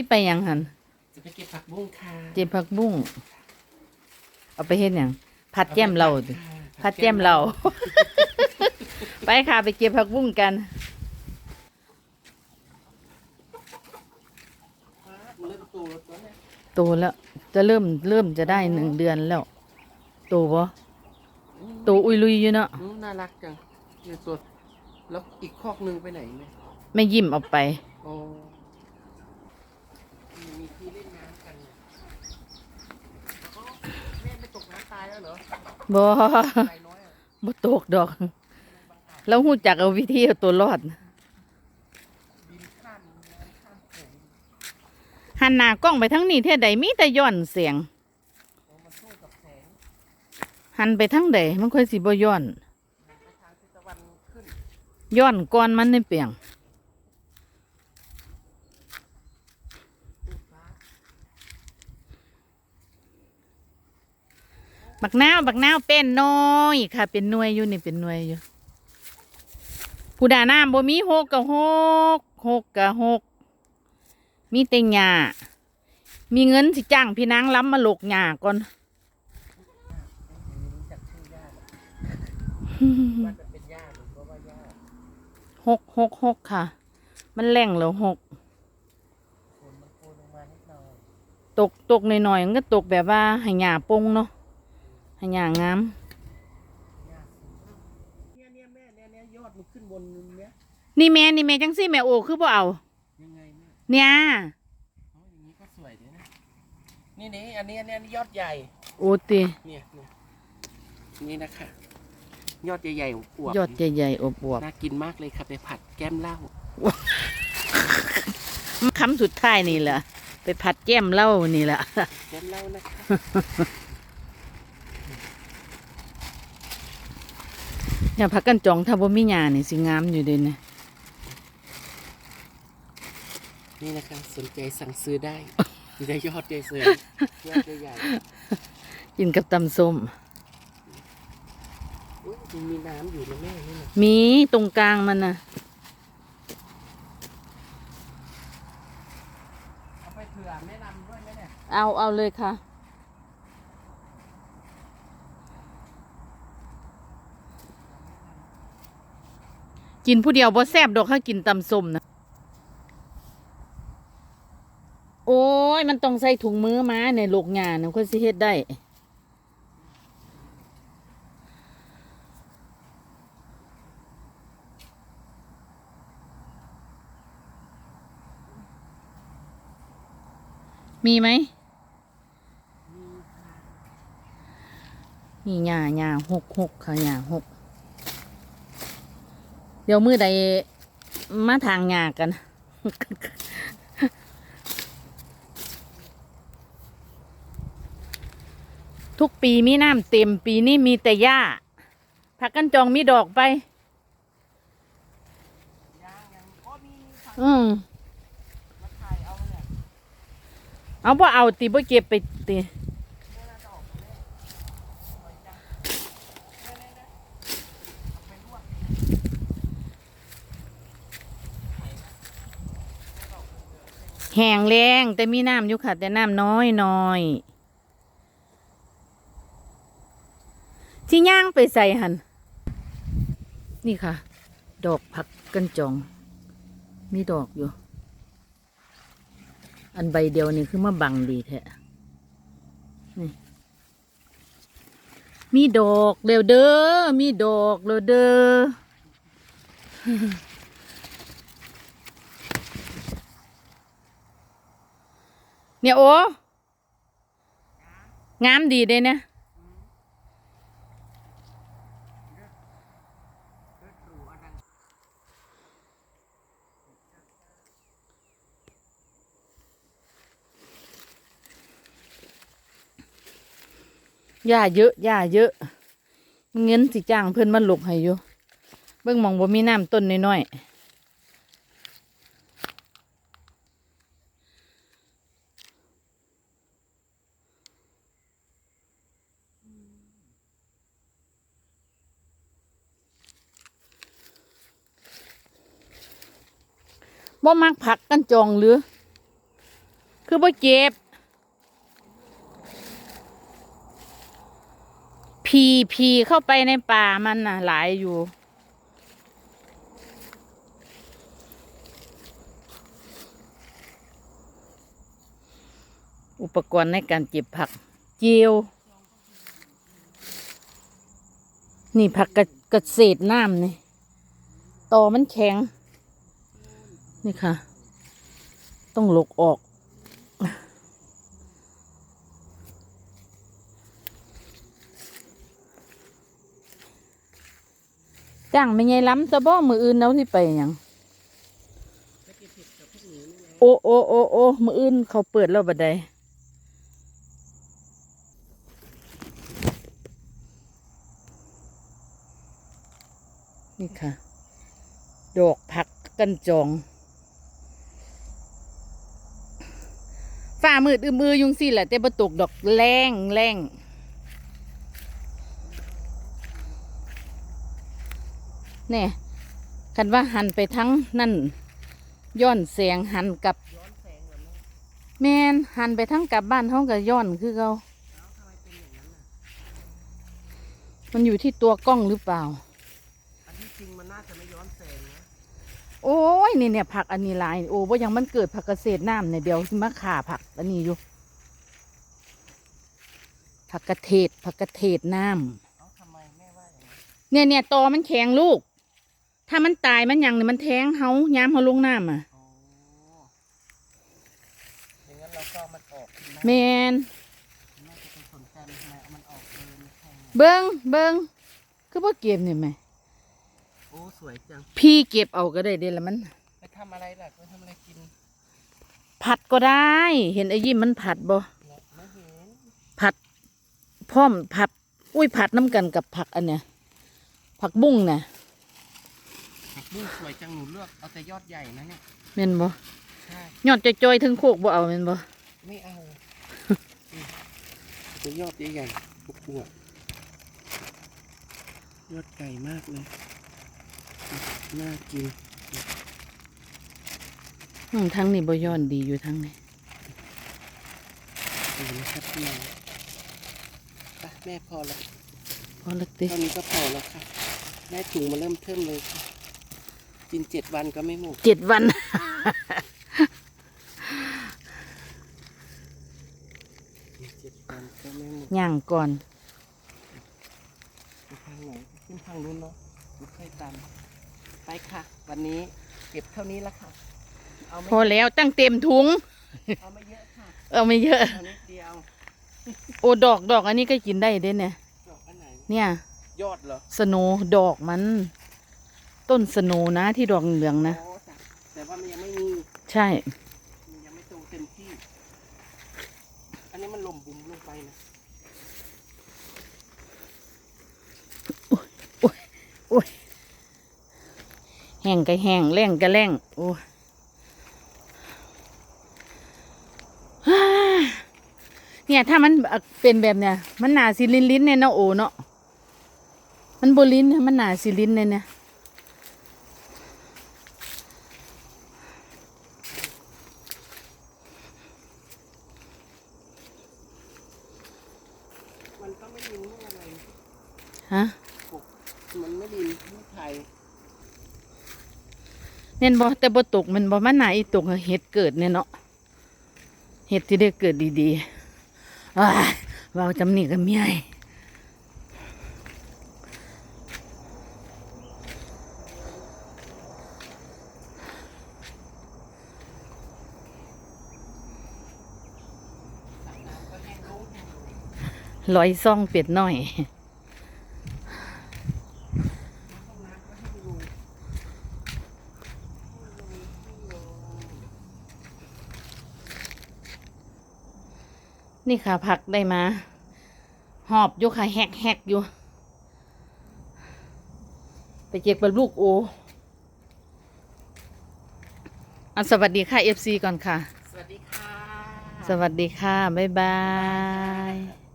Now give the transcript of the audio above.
สิไปหยังหันจะไปเก็บผักบุ้งค่ะเจ็บผักบุ้ง เอาไปเฮ็ดหยังผัดแก้มเราติค่ะผัดแก้มเรา ไปค่ะไปเก็บผักบุ้งกัน เริ่มตูแล้วตัวเนี่ยโตแล้ว จะเริ่มเริ่มจะได้หนึ่งเดือนแล้ว โตบ่โตอุยลุยอยู่เนาะอืมน่ารักจังเนี่ยตัวแล้วอีกคอกหนึงไปไหนไหมไม่ยิ้มเออกไป โอ้มีที่เล่นน้ำกันเนี่ยอ๋อแม่ไม่ตกน้ำตายแล้วเหรอ บ่บ่ตกดอก แล้วหู้จักเอาวิธีเอาตัวรอดหันหน้ากล้องไปทั้งนี้เท่ใดมีแต่ย้อนเสียงหันไปทั้งใดมันค่อยสิบ่ย้อน ย้อนก่อนมันในเปียง ขึ้นฟ้า บักนาวบักนาวเป็นน้อยค่ะ เป็นหน่วยอยู่นี่เป็นหน่วยอยู่ผู้ดาน้ำบ่มีหกกับหกหกกับหกมีแต่หญ้ามีเงินสิจ้างพี่นางล้ำมาหลกหญ้าก่อนไม่รู้จักชื่อย่าหรอกว่าจะเป็นหกหกหกค่ะ มันแรงแล้วหกฝนมันโปรยลงมานิดหน่อยตกตกหน่อยๆมันก็ตกแบบว่าให้หญ้าปงเนาะ ห้หญ้างามย่าเนี่ยเนี่ยแม่เนี่ยเนี่ยยอดมันขึ้นบนเนี้ยนี่แม่นี่แม่จังซี่แม่โอคือบ่เอา ยังไงแม่เนี่ยอ๋ออย่างนี้ก็สวยดีนะนี่นี่อันนี้อันนี้อันนี้ยอดใหญ่ โอติเนี่ยเนี่ยนี่นะคะ ยอดใหญ่ๆอวบยอดใหญ่ๆอบอวบน่ากินมากเลยค่ะไปผัดแก้มเหล้าคำสุดท้ายนี่แหละไปผัดแก้มเหล้านี่แหละ แก้มเหล้านะคะ อย่าพักกันจองถ้าบ่มีหญ้านี่สิงามอยู่เด้เนี่ยนี่นะคะ สนใจสั่งซื้อได้มีได้ยอดใหญ่เสือยยอดใหญ่กินกับตำส้มๆอุ๊ยมันมีน้ำอยู่นะแม่นี่นะมีตรงกลางมันน่ะเอาไปเผื่อแม่นำด้วยไหมเนี่ยเอาเอาเลยค่ะ กินผู้เดียวบ่แซ่บดอกถ้ากินตำส้มนะโอ้ย มันต้องใส่ถุงมือมาในโลกงานนะค่อยสิเฮ็ดได้มีไหมนี่หญ้าหญ้าหกหกค่ะหญ้าหก เดี๋ยวมือใดมาทางหญ้ากัน ทุกปีมีน้ำเต็มปีนี้มีแต่หญ้าผักกันจองมีดอกไป อืมเอาเนี่ยเอาบ่เอาติบ่เก็บไปติ แม่น่าจะออกมาแน่สวยจังแน่ๆๆเอาไปลวก แห้งแรงแต่มีน้ำอยู่ค่ะ แต่น้ำน้อยน้อยที่ย่างไปใส่หันนี่ค่ะ ดอกผักกันจอง มีดอกอยู่ อันใบเดียวนี่คือมาบังดีแท้นี่มีดอกเร็วเด้อมีดอกเร็วเด้อ เนี่ยโอ้งามดีเด้เนี่ยหญ้าเยอะหญ้าเยอะเงินสิจ้างเพิ่อนมาหลบให้อยู่เบิ่งมองบ่มีน้ำต้นน้อยๆ บ่มักผักกันจองหรือ คือบ่เจ็บ พีพีเข้าไปในป่ามันน่ะ หลายอยู่ อุปกรณ์ในการเก็บผัก เจียว นี่ผักกระกระเศษน้ำนี่ตอมันแข็ง นี่ค่ะ ต้องหลกออก จ้างไม่ไงล้ำจะบ่มืออื่นเอาที่ไปยังโอ้โอ้โอ้โอ้มืออื่นเขาเปิดแล้วบัดใดนี่ค่ะ ดอกผักกันจอง ฝ่า มืดอืมๆยุงสิแหละแต่บ่ตกดอกแรงแรงแน่คันว่าหันไปทั้งนั่นย้อนแสงหันกลับย้อนแสงเหรอแม่แมนหันไปทั้งกลับบ้านเขากับย้อนคือเขาเอ้าทำไมเป็นอย่างนั้นน่ะมันอยู่ที่ตัวกล้องหรือเปล่า อันที่จริงมันน่าจะไม่ย้อนแสงนะ โอ้ ยนี่เนี่ยผักอันนี้หลายโอ้ว่ายังมันเกิดผักเกษตรน้ำเนี่ยเดี๋ยวสิมาขาผักอันนี้อยู่ผักกระเทศผักกระเทศน้เอ้าทำไมแม่ว่าอย่างนั้นำเนี่ยเนี่ยตอมันแข็งลูก ถ้ามันตายมันหยังเนี่ยมันแทงเฮายามเฮาลงน้ำอะโอ้อย่างนั้นเราก็เอามันออกนะแมนแม่จะไปสนใจมันทำไมเอามันออกเลยไม่ใช่นะเบิงเบิงคือพ่เก็บเนี่ยไหมโอ้สวยจังพี่เก็บเอาก็ได้เดี๋ยวละมันไป ทำอะไรล่ะไปทำอะไรกินผัดก็ได้ เห็นไอ้ยิ้มมันผัดบ่เนาะไม่เห็นผัดพร้อมผัดอุ้ยผัดน้ำกันกับผักอันเนี้ยผักบุ้งน่ะผักบุ้งสวยจังหนูเลือกเอาแต่ยอดใหญ่นะเนี่ยแม่นบ่ใช่ยอดจอยๆถึงโคกบ่เอาแม่นบ่ไม่เอาอืมแต่ยอดใหญ่ๆพวกปวดยอดใหญ่มากเลยน่ากิน อืมทั้งนี้บ่ย้อนดีอยู่ทั้งนี้เห็นไหมครับพี่น้องไปแม่พอแล้วพอละติเท่านี้ก็พอแล้วค่ะแม่ถุงมาเริ่มเทิมเลยค่ะกินเจ็ดวันก็ไม่หมดเจ็ดวันกินเจ็ดวันก็ไม่หมดย่างก่อนไปทางไหนขึ้นทางนู้นเนาะไม่เคยตามไปค่ะ วันนี้เก็บเท่านี้แล้วค่ะ เอาไม่พอแล้วตั้งเต็มถุง เอาไม่เยอะค่ะเอาไม่เยอะ เอานิดเดียวโอ้ดอกดอกอันนี้ก็กินได้เด้เนี่ย ดอกอันไหนเนี่ย ยอดเหรอสโนว์ดอกมัน ต้นสโนว์นะที่ดอกเหลืองนะ โอ้จ้ะแต่ว่ามันยังไม่มีใช่ มันยังไม่โตเต็มที่ อันนี้มันลมบุ้มลงไปนะแห้งก็แห้งแรงก็แรงโอ้ฮ่ เนี่ย ถ้ามันเป็นแบบเนี้ยมันหนาสิลิ้นลิ้นเนี่ยนะโอเนาะมันบลิ้นมันหนาสิลิ้นเนี่ยเนี่ยมันก็ไม่ดินไม่อะไรฮะมันไม่ดินไม่ไทยเน่นบ่แต่บ่ตกมันบ่มันหนาอีตกเห็ดเกิดเนี่ยเนาะเห็ดที่ได้เกิดดีๆ เราจำเนียกับเมียลอยซ่องเป็ดหน่อย ห้องน้ำก็แห้งลงแห้งลงแห้งลง นี่ค่ะผักได้มา หอบอยู่ค่ะแหกแหกอยู่ ไปเจ็กบรรลูกโออันสวัสดีค่ะเอฟซีก่อนค่ะ สวัสดีค่ะ สวัสดีค่ะ บ๊ายบาย